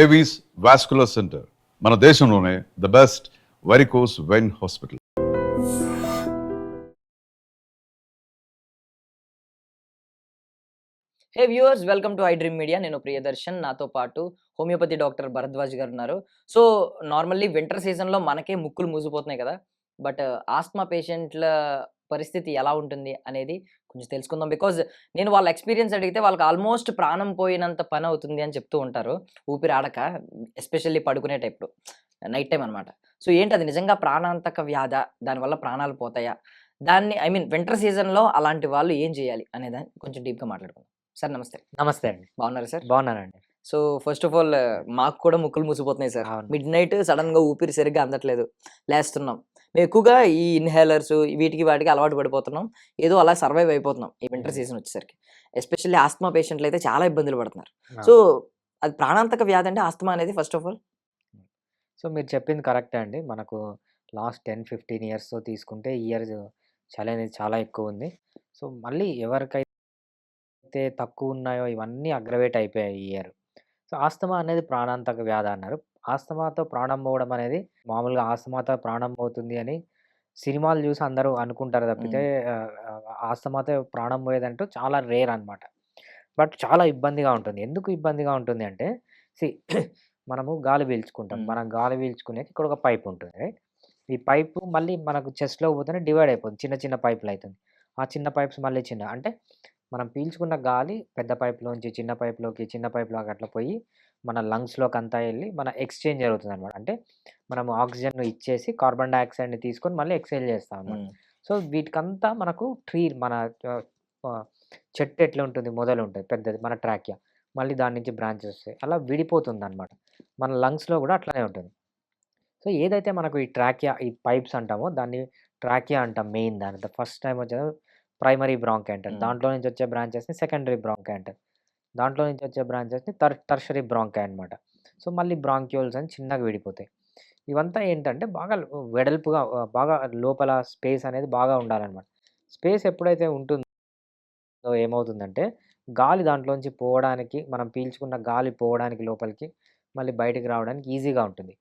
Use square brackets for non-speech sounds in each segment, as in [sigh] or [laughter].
Avis vascular centre మన దేశంలోనే the best varicose vein hospital hey viewers welcome to I dream media నేను ప్రియదర్శన్. నాతో పాటు హోమియోపతి డాక్టర్ భరద్వాజ్ గారు ఉన్నారు. సో నార్మల్లీ వింటర్ సీజన్లో మనకే ముక్కులు మూసిపోతున్నాయి కదా. బట్ ఆస్మా పేషెంట్ల పరిస్థితి ఎలా ఉంటుంది అనేది కొంచెం తెలుసుకుందాం. బికాజ్ నేను వాళ్ళ ఎక్స్పీరియన్స్ అడిగితే వాళ్ళకి ఆల్మోస్ట్ ప్రాణం పోయినంత పని అవుతుంది అని చెప్తూ ఉంటారు. ఊపిరి ఆడక ఎస్పెషల్లీ పడుకునే టైప్లో నైట్ టైం అనమాట సో ఏంటి అది నిజంగా ప్రాణాంతక వ్యాధ దానివల్ల ప్రాణాలు పోతాయా? దాన్ని ఐ మీన్ వింటర్ సీజన్లో అలాంటి వాళ్ళు ఏం చేయాలి అనే దాన్ని కొంచెం డీప్గా మాట్లాడుకుందాం. సార్ నమస్తే. నమస్తే అండి. బాగున్నారా సార్? బాగున్నానండి. సో ఫస్ట్ ఆఫ్ ఆల్ మాకు కూడా ముక్కులు మూసిపోతున్నాయి సార్. మిడ్ నైట్ సడన్గా ఊపిరి సరిగ్గా అందట్లేదు. లేస్తున్నాం. మేము ఎక్కువగా ఈ ఇన్హేలర్స్ వీటికి వాటికి అలవాటు పడిపోతున్నాం. ఏదో అలా సర్వైవ్ అయిపోతున్నాం ఈ వింటర్. సీజన్ వచ్చేసరికి. ఎస్పెషల్లీ ఆస్తమా పేషెంట్లు అయితే చాలా ఇబ్బందులు పడుతున్నారు. సో అది ప్రాణాంతక వ్యాధి అంటే ఆస్తమా అనేది ఫస్ట్ ఆఫ్ ఆల్. సో మీరు చెప్పింది కరెక్టే అండి. మనకు లాస్ట్ టెన్ ఫిఫ్టీన్ ఇయర్స్తో తీసుకుంటే ఈ ఇయర్ చలి అనేది చాలా ఎక్కువ ఉంది. సో మళ్ళీ ఎవరికైతే తక్కువ ఉన్నాయో ఇవన్నీ అగ్రవేట్ అయిపోయాయి ఈ ఇయర్. సో ఆస్తమా అనేది ప్రాణాంతక వ్యాధి అన్నారు. ఆస్తమాతో ప్రాణం పోవడం అనేది మామూలుగా ఆస్తమాతో ప్రాణం పోతుంది అని సినిమాలు చూసి అందరూ అనుకుంటారు తప్పితే ఆస్తమాతో ప్రాణం పోయేదంటూ చాలా రేర్ అన్నమాట. బట్ చాలా ఇబ్బందిగా ఉంటుంది. ఎందుకు ఇబ్బందిగా ఉంటుంది అంటే సి [clears throat] మనము గాలి పీల్చుకుంటాం. మనం గాలి పీల్చుకునేకి ఇక్కడ ఒక పైప్ ఉంటుంది. రైట్ ఈ పైపు మళ్ళీ మనకు చెస్ట్లో పోతేనే డివైడ్ అయిపోతుంది. చిన్న చిన్న పైపులు అవుతుంది ఆ చిన్న పైప్స్ మళ్ళీ చిన్న అంటే మనం పీల్చుకున్న గాలి పెద్ద పైప్లోంచి చిన్న పైప్లోకి చిన్న పైప్లోకి అట్లా పోయి మన లంగ్స్లోకి అంతా వెళ్ళి మన ఎక్స్చేంజ్ జరుగుతుంది అనమాట అంటే మనం ఆక్సిజన్ ఇచ్చేసి కార్బన్ డైఆక్సైడ్ని తీసుకొని మళ్ళీ ఎక్స్చేంజ్ చేస్తాం. అనమాట సో వీటికంతా మనకు ట్రీ మన చెట్టు ఎట్లా ఉంటుంది? మొదలు ఉంటుంది పెద్దది మన ట్రాక్యా మళ్ళీ దాని నుంచి బ్రాంచెస్ వస్తాయి. అలా విడిపోతుంది అనమాట మన లంగ్స్లో కూడా అట్లానే ఉంటుంది. సో ఏదైతే మనకు ఈ ట్రాక్యా ఈ పైప్స్ అంటామో దాన్ని ట్రాక్యా అంటాం మెయిన్ దాని ఫస్ట్ టైం వచ్చేది ప్రైమరీ బ్రాంక్ అంటారు. దాంట్లో నుంచి వచ్చే బ్రాంచెస్ని సెకండరీ బ్రాంక్ అంటారు దాంట్లో నుంచి వచ్చే బ్రాంచెస్ని టర్ టర్షరీ బ్రాంకాయ్ అనమాట సో మళ్ళీ బ్రాంక్యూల్స్ అని చిన్నగా విడిపోతాయి. ఇవంతా ఏంటంటే బాగా వెడల్పుగా బాగా లోపల స్పేస్ అనేది బాగా ఉండాలన్నమాట. స్పేస్ ఎప్పుడైతే ఉంటుందో ఏమవుతుందంటే గాలి దాంట్లోంచి పోవడానికి మనం పీల్చుకున్న గాలి పోవడానికి లోపలికి మళ్ళీ బయటికి రావడానికి ఈజీగా ఉంటుంది.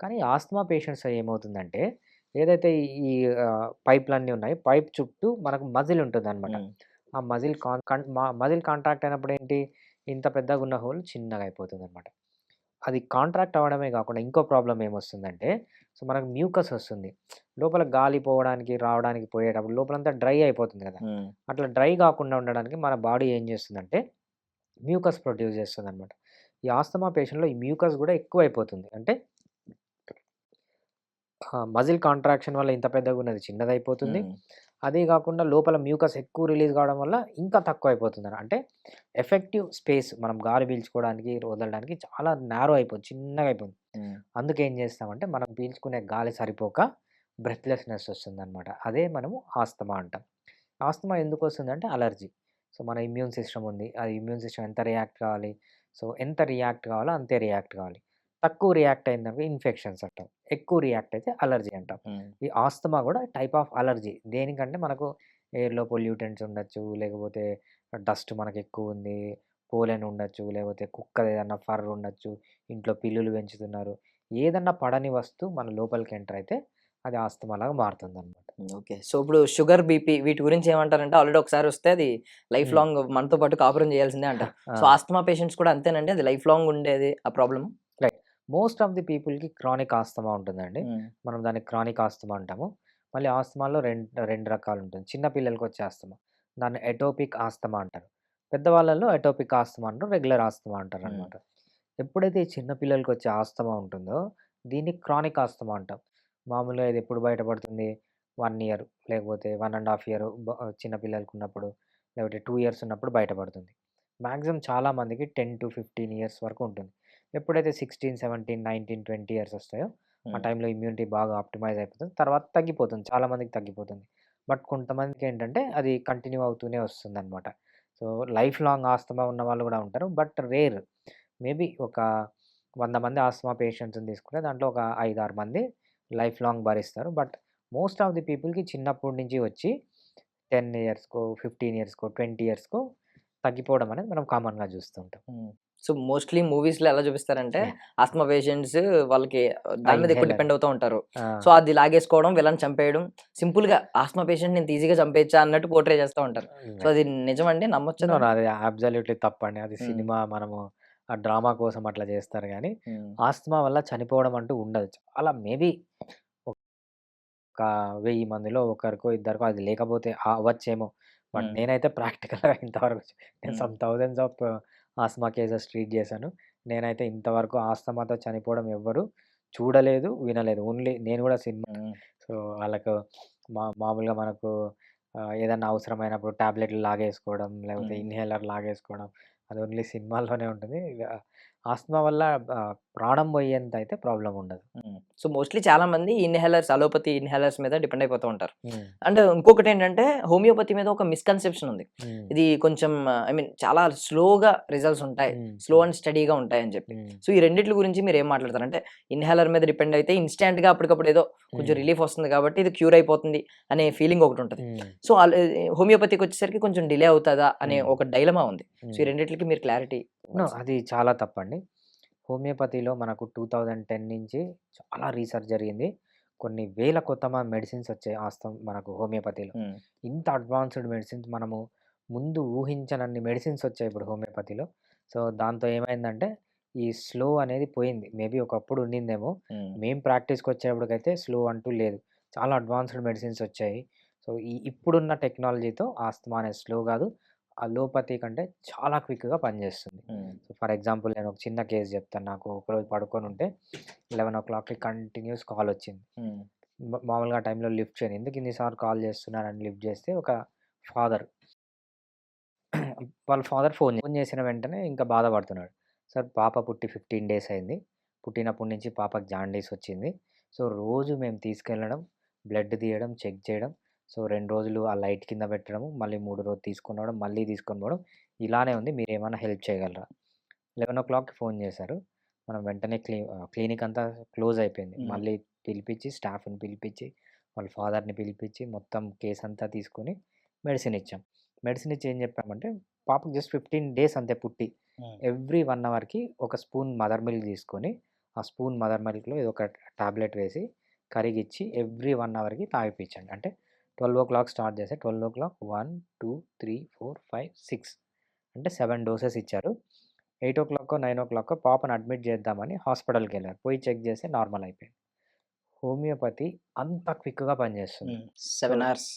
కానీ ఆస్తమా పేషెంట్స్ ఏమవుతుందంటే ఏదైతే ఈ- పైప్లన్నీ ఉన్నాయి పైప్ చుట్టూ మనకు మజిల్ ఉంటుంది అనమాట ఆ మజిల్ కాన్ మజిల్ కాంట్రాక్ట్ అయినప్పుడు ఏంటి? ఇంత పెద్దగా ఉన్న హోల్ చిన్నగా అయిపోతుంది అనమాట అది కాంట్రాక్ట్ అవ్వడమే కాకుండా ఇంకో ప్రాబ్లం ఏమొస్తుందంటే సో మనకు మ్యూకస్ వస్తుంది. లోపల గాలి పోవడానికి రావడానికి పోయేటప్పుడు లోపలంతా డ్రై అయిపోతుంది కదా. అట్లా డ్రై కాకుండా ఉండడానికి మన బాడీ ఏం చేస్తుందంటే మ్యూకస్ ప్రొడ్యూస్ చేస్తుంది అనమాట ఈ ఆస్తమా పేషెంట్లో ఈ మ్యూకస్ కూడా ఎక్కువ అయిపోతుంది అంటే మజిల్ కాంట్రాక్షన్ వల్ల ఇంత పెద్దగా ఉన్నది చిన్నది అయిపోతుంది Hmm. అదే కాకుండా లోపల మ్యూకస్ ఎక్కువ రిలీజ్ కావడం వల్ల ఇంకా తక్కువ అయిపోతుంది అంటే ఎఫెక్టివ్ స్పేస్ మనం గాలి పీల్చుకోవడానికి వదలడానికి చాలా నేరో అయిపోతుంది చిన్నగా అయిపోతుంది. అందుకే ఏం చేస్తామంటే మనం పీల్చుకునే గాలి సరిపోక బ్రెత్లెస్నెస్ వస్తుంది అనమాట అదే మనము ఆస్తమా అంటాం. ఆస్తమా ఎందుకు వస్తుందంటే అలర్జీ. సో మన ఇమ్యూన్ సిస్టమ్ ఉంది. అది ఇమ్యూన్ సిస్టమ్ ఎంత రియాక్ట్ కావాలి? సో ఎంత రియాక్ట్ కావాలో అంతే రియాక్ట్ కావాలి. తక్కువ రియాక్ట్ అయిందనుకో ఇన్ఫెక్షన్స్ అంటాం. ఎక్కువ రియాక్ట్ అయితే అలర్జీ అంటాం. ఈ ఆస్తమా కూడా టైప్ ఆఫ్ అలర్జీ. దేనికంటే మనకు ఎయిర్లో పొల్యూటెంట్స్ ఉండొచ్చు లేకపోతే డస్ట్ మనకు ఎక్కువ ఉంది పోలెన్ ఉండొచ్చు లేకపోతే కుక్క ఏదన్నా ఫర్ ఉండొచ్చు ఇంట్లో పిల్లులు పెంచుతున్నారు. ఏదన్నా పడని వస్తువు మన లోపలికి ఎంటర్ అయితే అది ఆస్తమా లాగా మారుతుంది అనమాట ఓకే. సో ఇప్పుడు షుగర్ బీపీ వీటి గురించి ఏమంటారంటే ఆల్రెడీ ఒకసారి వస్తే అది లైఫ్. లాంగ్ మనతో పాటు కాపురం చేయాల్సిందే అంటారు. సో ఆస్తమా పేషెంట్స్ కూడా అంతేనండి? అది లైఫ్ లాంగ్ ఉండేది ఆ ప్రాబ్లమ్? మోస్ట్ ఆఫ్ ది పీపుల్కి క్రానిక్ ఆస్తమా ఉంటుందండి. మనం దాన్ని క్రానిక్ ఆస్తమా అంటాము. మళ్ళీ ఆస్తమాలో రెండు రెండు రకాలు ఉంటుంది చిన్న పిల్లలకి వచ్చే ఆస్తమా. దాన్ని ఎటోపిక్ ఆస్తమా అంటారు. పెద్దవాళ్ళలో ఎటోపిక్ ఆస్తమా అంటారు రెగ్యులర్ ఆస్తమా అంటారు. అనమాట ఎప్పుడైతే ఈ చిన్న పిల్లలకి వచ్చే ఆస్తమా ఉంటుందో దీన్ని క్రానిక్ ఆస్తమా అంటాం. మామూలుగా ఇది ఎప్పుడు బయటపడుతుంది? వన్ ఇయర్ లేకపోతే వన్ అండ్ హాఫ్ ఇయర్ చిన్న పిల్లలకి ఉన్నప్పుడు లేకపోతే టూ ఇయర్స్ ఉన్నప్పుడు బయటపడుతుంది. మ్యాక్సిమం చాలా మందికి టెన్ టు ఫిఫ్టీన్ ఇయర్స్ వరకు ఉంటుంది. ఎప్పుడైతే sixteen seventeen nineteen twenty years వస్తాయో ఆ టైంలో ఇమ్యూనిటీ బాగా ఆప్టిమైజ్ అయిపోతుంది. తర్వాత తగ్గిపోతుంది. చాలా మందికి తగ్గిపోతుంది. బట్ కొంతమందికి ఏంటంటే అది కంటిన్యూ అవుతూనే వస్తుంది అనమాట సో లైఫ్ లాంగ్ ఆస్తమా ఉన్న వాళ్ళు కూడా ఉంటారు. బట్ రేర్ మేబీ ఒక వంద మంది ఆస్తమా పేషెంట్స్ని తీసుకుంటే దాంట్లో ఒక ఐదు ఆరు మంది లైఫ్ లాంగ్ భరిస్తారు. బట్ మోస్ట్ ఆఫ్ ది పీపుల్కి చిన్నప్పటి నుంచి వచ్చి టెన్ ఇయర్స్కో ఫిఫ్టీన్ ఇయర్స్కో ట్వంటీ ఇయర్స్కో తగ్గిపోవడం అనేది మనం కామన్గా చూస్తుంటాం సో మోస్ట్లీ మూవీస్లో ఎలా చూపిస్తారంటే. ఆస్మా పేషెంట్స్ వాళ్ళకి దాని మీద ఎక్కువ. డిపెండ్ అవుతూ ఉంటారు సో అది లాగేసుకోవడం విలన్ చంపేయడం సింపుల్గా ఆస్మా పేషెంట్ నేను ఈజీగా చంపేయచ్చా అన్నట్టు పోర్ట్రే చేస్తూ ఉంటారు సో అది నిజమండి నమ్మొచ్చు No, no, అది అబ్జల్యూట్లీ తప్పండి అది. సినిమా మనము ఆ డ్రామా కోసం అట్లా చేస్తారు కానీ ఆస్తమా వల్ల చనిపోవడం అంటూ ఉండదు చాలా మేబీ ఒక వెయ్యి మందిలో ఒకరికో ఇద్దరికో అది లేకపోతే అవ్వచ్చేమో బట్. నేనైతే ప్రాక్టికల్గా ఇంతవరకు నేను. Some thousands of asthma cases treat చేశాను. నేనైతే ఇంతవరకు ఆస్తమాతో చనిపోవడం ఎవ్వరు చూడలేదు వినలేదు. ఓన్లీ నేను కూడా సినిమా సో వాళ్ళకు మా మామూలుగా మనకు ఆ, ఏదన్నా అవసరమైనప్పుడు టాబ్లెట్లు లాగేసుకోవడం లేకపోతే. ఇన్హేలర్ లాగేసుకోవడం అది ఓన్లీ సినిమాల్లోనే ఉంటుంది ఆస్తమా వల్ల ప్రాణం పోయేంత అయితే ప్రాబ్లం ఉండదు సో మోస్ట్లీ చాలా మంది ఇన్హేలర్స్ అలోపతి ఇన్హేలర్స్ మీద డిపెండ్ అయిపోతూ ఉంటారు. అండ్ ఇంకొకటి ఏంటంటే హోమియోపతి మీద ఒక మిస్కన్సెప్షన్ ఉంది. ఇది కొంచెం ఐ మీన్ చాలా స్లోగా రిజల్ట్స్ ఉంటాయి. స్లో అండ్ స్టడీగా ఉంటాయి అని చెప్పి. సో ఈ రెండిట్ల గురించి మీరు ఏం మాట్లాడతారు అంటే ఇన్హేలర్ మీద డిపెండ్ అయితే ఇన్స్టాంట్గా అప్పటికప్పుడు ఏదో కొంచెం. రిలీఫ్ వస్తుంది కాబట్టి ఇది క్యూర్ అయిపోతుంది అనే ఫీలింగ్ ఒకటి ఉంటుంది. సో హోమియోపతికి వచ్చేసరికి కొంచెం డిలే అవుతుందా అనే. ఒక డైలమా ఉంది సో ఈ మ్మ్. రెండిట్లకి మీరు క్లారిటీ అది చాలా తప్పండి. హోమియోపతిలో మనకు టూ థౌజండ్ టెన్ నుంచి చాలా రీసెర్చ్ జరిగింది. కొన్ని వేల కొత్త మెడిసిన్స్ వచ్చాయి ఆస్తం మనకు హోమియోపతిలో. ఇంత అడ్వాన్స్డ్ మెడిసిన్స్ మనము ముందు ఊహించనన్ని మెడిసిన్స్ వచ్చాయి ఇప్పుడు హోమియోపతిలో. సో దాంతో ఏమైందంటే ఈ స్లో అనేది పోయింది. మేబీ ఒకప్పుడు ఉండిందేమో. మేము ప్రాక్టీస్కి వచ్చేప్పటికైతే స్లో అంటూ లేదు. చాలా అడ్వాన్స్డ్ మెడిసిన్స్ వచ్చాయి. సో ఈ ఇప్పుడున్న టెక్నాలజీతో ఆస్తమా అనేది స్లో కాదు. అలోపతి కంటే చాలా క్విక్గా పనిచేస్తుంది సో ఫర్ ఎగ్జాంపుల్ నేను ఒక చిన్న కేసు చెప్తాను. నాకు ఒకరోజు పడుకొని ఉంటే లెవెన్ ఓ క్లాక్కి కంటిన్యూస్ కాల్ వచ్చింది. మామూలుగా టైంలో లిఫ్ట్ చేయను. ఎందుకు ఇన్నిసార్లు కాల్ చేస్తున్నానని లిఫ్ట్ చేస్తే ఒక ఫాదర్ వాళ్ళ ఫాదర్ ఫోన్ ఫోన్ చేసిన వెంటనే ఇంకా బాధపడుతున్నాడు. సార్ పాప పుట్టి ఫిఫ్టీన్ డేస్ అయింది. పుట్టినప్పటి నుంచి పాపకి జాండీస్ వచ్చింది. సో రోజు మేము తీసుకెళ్ళడం బ్లడ్ తీయడం చెక్ చేయడం సో రెండు రోజులు ఆ లైట్ కింద పెట్టడము మళ్ళీ మూడు రోజు తీసుకొని రావడం మళ్ళీ తీసుకొని పోవడం ఇలానే ఉంది. మీరు ఏమైనా హెల్ప్ చేయగలరా? లెవెన్ ఓ క్లాక్కి ఫోన్ చేశారు. మనం వెంటనే క్లీ క్లినిక్ అంతా క్లోజ్ అయిపోయింది. మళ్ళీ పిలిపించి స్టాఫ్ని పిలిపించి వాళ్ళ ఫాదర్ని పిలిపించి మొత్తం కేసు అంతా తీసుకొని మెడిసిన్ ఇచ్చాం. మెడిసిన్ ఇచ్చి ఏం చెప్పామంటే పాపకు జస్ట్ ఫిఫ్టీన్ డేస్ అంతే పుట్టి ఎవ్రీ వన్ అవర్కి ఒక స్పూన్ మదర్ మిల్క్ తీసుకొని ఆ స్పూన్ మదర్ మిల్క్లో ఏదో ఒక టాబ్లెట్ వేసి కరిగిచ్చి ఎవ్రీ వన్ అవర్కి తాగిపించండి అంటే ట్వెల్వ్ ఓ క్లాక్ స్టార్ట్ చేస్తే twelve o'clock one two three four five six అంటే సెవెన్ డోసెస్ ఇచ్చారు. Eight o'clock nine o'clock పాపను అడ్మిట్ చేద్దామని హాస్పిటల్కి వెళ్ళారు పోయి చెక్ చేస్తే నార్మల్ అయిపోయింది. హోమియోపతి అంత క్విక్గా పనిచేస్తుంది. Seven hours.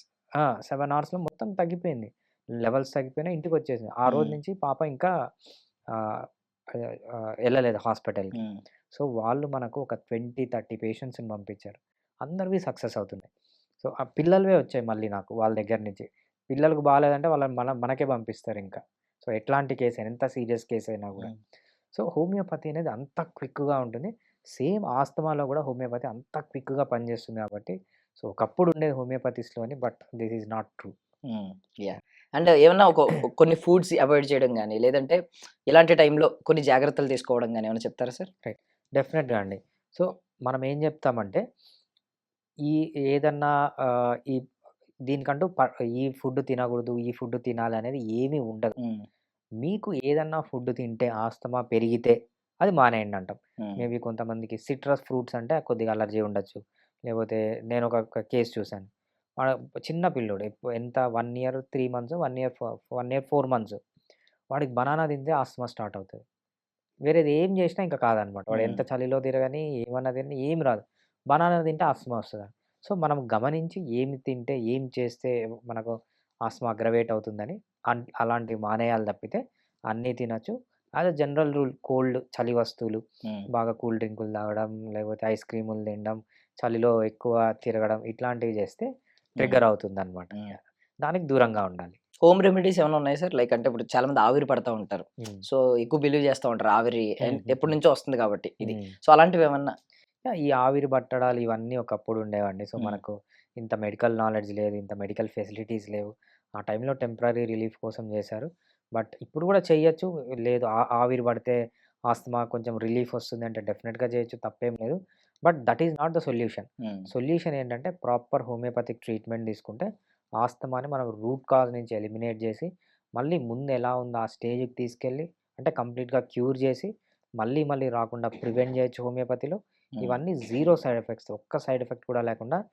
సెవెన్ అవర్స్లో మొత్తం తగ్గిపోయింది. లెవెల్స్ తగ్గిపోయినా ఇంటికి వచ్చేసింది. ఆ రోజు. నుంచి పాప ఇంకా వెళ్ళలేదు హాస్పిటల్కి. సో వాళ్ళు మనకు ఒక ట్వంటీ థర్టీ పేషెంట్స్ని పంపించారు. అందరివి సక్సెస్ అవుతున్నాయి. సో ఆ పిల్లలవే వచ్చాయి మళ్ళీ నాకు వాళ్ళ దగ్గర నుంచి. పిల్లలకు బాగాలేదంటే వాళ్ళని మన మనకే పంపిస్తారు ఇంకా. సో ఎట్లాంటి కేసు అయినా ఎంత సీరియస్ కేసు అయినా కూడా సో హోమియోపతి అనేది అంత క్విక్గా ఉంటుంది. సేమ్ ఆస్తమాలో కూడా హోమియోపతి అంత క్విక్గా పనిచేస్తుంది కాబట్టి సో ఒకప్పుడు ఉండేది హోమియోపతిస్లోని but this is not true. Yeah. And ఏమన్నా ఒక కొన్ని ఫుడ్స్ అవాయిడ్ చేయడం కానీ లేదంటే ఇలాంటి టైంలో కొన్ని జాగ్రత్తలు తీసుకోవడం కానీ ఏమైనా చెప్తారా సార్? డెఫినెట్గా అండి. సో మనం ఏం చెప్తామంటే ఈ ఏదన్నా ఈ దీనికంటూ ప- ఈ ఫుడ్ తినకూడదు ఈ ఫుడ్ తినాలి అనేది ఏమీ ఉండదు. మీకు ఏదన్నా ఫుడ్ తింటే ఆస్తమా పెరిగితే అది మానేయండి అంటాం మేబీ కొంతమందికి సిట్రస్ ఫ్రూట్స్ అంటే కొద్దిగా అలర్జీ ఉండొచ్చు. లేకపోతే నేను ఒక ఒక కేసు చూశాను. వాడు చిన్న పిల్లోడు ఎప్పు- ఎంత one year three months one year one year four months వాడికి బనానా తింటే ఆస్తమా స్టార్ట్ అవుతుంది. వేరేది ఏం చేసినా ఇంకా కాదనమాట. వాడు ఎంత. చలిలో తిరగని ఏమన్నా తిరగని ఏం రాదు. బనానా తింటే ఆస్తమా వస్తుంది? సో మనం గమనించి ఏమి తింటే ఏం చేస్తే మనకు ఆస్తమా అగ్రవేట్ అవుతుందని అన్ అలాంటివి మానేయాలి తప్పితే అన్నీ తినచ్చు. అదే జనరల్ రూల్ కోల్డ్ చలి వస్తువులు బాగా కూల్ డ్రింకులు తాగడం లేకపోతే ఐస్ క్రీములు తినడం చలిలో ఎక్కువ తిరగడం ఇట్లాంటివి చేస్తే ట్రిగ్గర్ అవుతుంది అనమాట దానికి దూరంగా ఉండాలి. హోమ్ రెమెడీస్ ఏమైనా ఉన్నాయి సార్? లైక్ అంటే ఇప్పుడు చాలా మంది ఆవిరి పడతా ఉంటారు. సో ఎక్కువ బిలీవ్ చేస్తూ ఉంటారు ఆవిరి. ఎప్పటి నుంచో వస్తుంది కాబట్టి ఇది. సో అలాంటివి ఏమన్నా? యా, ఈ ఆవిరి పట్టడాలు ఇవన్నీ ఒకప్పుడు ఉండేవండి. సో. మనకు ఇంత మెడికల్ నాలెడ్జ్ లేదు ఇంత మెడికల్ ఫెసిలిటీస్ లేవు. ఆ టైంలో టెంపరీ రిలీఫ్ కోసం చేశారు. బట్ ఇప్పుడు కూడా చేయొచ్చు. లేదు ఆ- ఆవిరి పడితే ఆస్తమా కొంచెం రిలీఫ్ వస్తుంది అంటే డెఫినెట్గా చేయొచ్చు. తప్పేం లేదు. But that is not the solution. Solution ఏంటంటే ప్రాపర్ హోమియోపతిక్ ట్రీట్మెంట్ తీసుకుంటే ఆస్తమాని మనం రూట్ కాజ్ నుంచి ఎలిమినేట్ చేసి మళ్ళీ ముందు ఎలా ఉందో ఆ స్టేజ్కి తీసుకెళ్ళి అంటే కంప్లీట్‌గా క్యూర్ చేసి మళ్ళీ మళ్ళీ రాకుండా ప్రివెంట్ చేయొచ్చు హోమియోపతిలో. ఇవన్నీ జీరో సైడ్ ఎఫెక్ట్స్. ఒక్క సైడ్ ఎఫెక్ట్ కూడా లేకుండా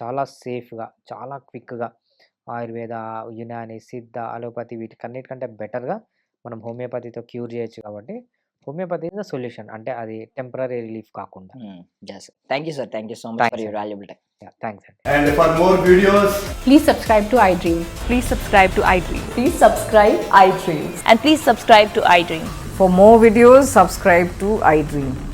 చాలా సేఫ్‌గా, చాలా క్విక్‌గా ఆయుర్వేద, యునాని, సిద్ధ, అలోపతి వీటికన్నిటికంటే బెటర్‌గా మనం హోమియోపతితో క్యూర్ చేయొచ్చు కాబట్టి హోమియోపతి ఈస్ ద సొల్యూషన్. అంటే అది టెంపరరీ రిలీఫ్ కాకుండా. Yes. Thank you sir. Thank you so much for your అండి. Valuable time. యాహ్! థాంక్స్ అండి. And for more videos, Please subscribe to iDream. Please subscribe to iDream. Please subscribe iDreams. And please subscribe to iDream. For more videos, subscribe to iDream. please like, share, and